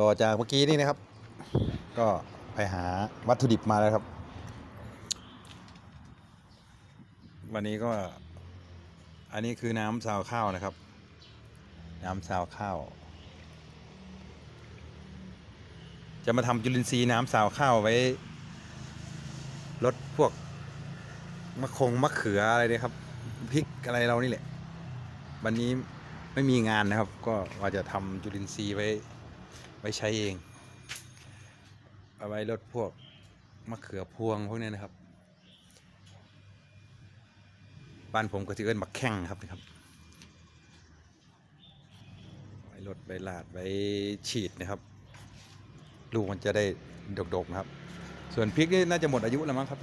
ต่อจากเมื่อกี้นี่นะครับ ก็ไปหาวัตถุดิบมาแล้วครับ วันนี้ก็ อันนี้คือน้ำซาวข้าวนะครับ น้ำซาวข้าว จะมาทำจุลินทรีย์น้ำซาวข้าวไว้ลดพวกมะคงมะเขืออะไรเนี่ยครับพริกอะไรเรานี่แหละ วันนี้ไม่มีงานนะครับ ก็ว่าจะทำจุลินทรีย์ไว้ ไว้ใช้เอง เอาไว้ลดพวกมะเขือพวงพวกนี้นะครับ บ้านผมก็จะเอิ้นบักแข้งครับนะครับไว้ลดไว้ลาดไว้ฉีดนะครับ ลูกมันจะได้ดกๆนะครับ ส่วนพริกนี่น่าจะหมดอายุแล้วมั้งครับ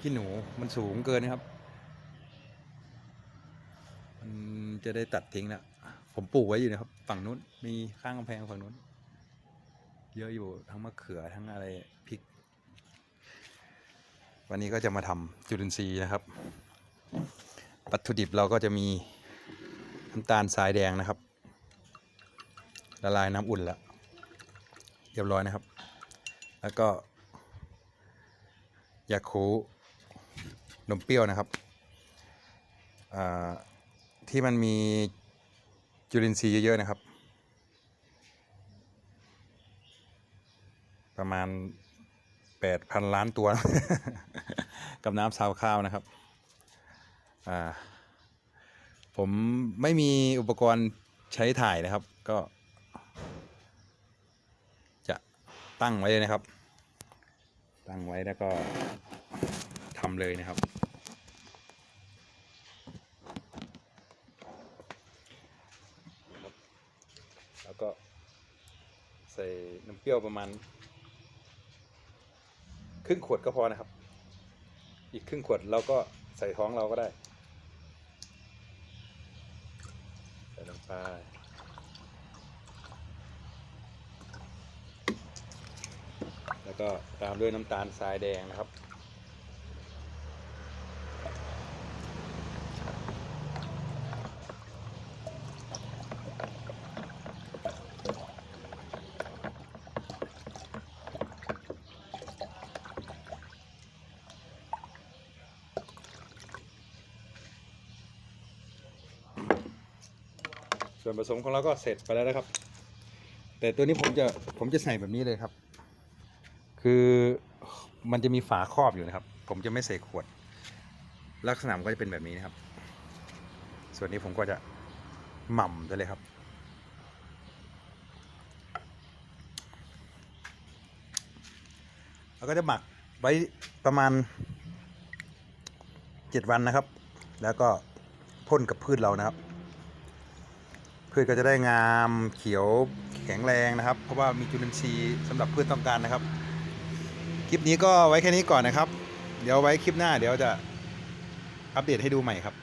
ขี้หนูมันสูงเกินนะครับมันจะได้ตัดทิ้งแล้วผมปลูกไว้อยู่นะครับ ฝั่งนู้นมีข้างกำแพงฝั่งนู้น เยอะอยู่ทั้งมะเขือทั้งอะไรพริก วันนี้ก็จะมาทำจุลินทรีย์นะครับวัตถุดิบเราก็จะมีน้ำตาลทรายแดงนะครับ ละลายน้ำอุ่นแล้วเรียบร้อยนะครับ แล้วก็ยาคูนมเปรี้ยวนะครับที่มันมีจุลินทรีย์เยอะๆนะครับ ประมาณ8,000ล้านตัว กับน้ำซาวข้าวนะครับอ่าผมไม่มีอุปกรณ์ใช้ถ่ายนะครับ ก็ จะตั้งไว้เลยนะครับ ตั้งไว้แล้วก็ทำเลยนะครับ แล้วก็ใส่น้ำเปรี้ยวประมาณ ครึ่งขวดก็พอนะครับ อีกครึ่งขวดเราก็ใส่ท้องเราก็ได้ ใส่ลงไปแล้วก็ตามด้วยน้ำตาลทรายแดงนะครับ ส่วนผสมของเราก็เสร็จไปแล้วนะครับ แต่ตัวนี้ผมจะผมจะใส่แบบนี้เลยครับ คือมันจะมีฝาครอบอยู่นะครับ ผมจะไม่ใส่ขวด ลักษณะมันก็จะเป็นแบบนี้นะครับ ส่วนนี้ผมก็จะหม่ำไปเลยครับแล้วก็จะหมักไว้ประมาณเจ็ดวันนะครับ แล้วก็พ่นกับพืชเรานะครับ พืชก็จะได้งามเขียวแข็งแรงนะครับ เพราะว่ามีจุลินทรีย์สำหรับพืชต้องการนะครับ คลิปนี้ก็ไว้แค่นี้ก่อนนะครับ เดี๋ยวไว้คลิปหน้าเดี๋ยวจะอัปเดตให้ดูใหม่ครับ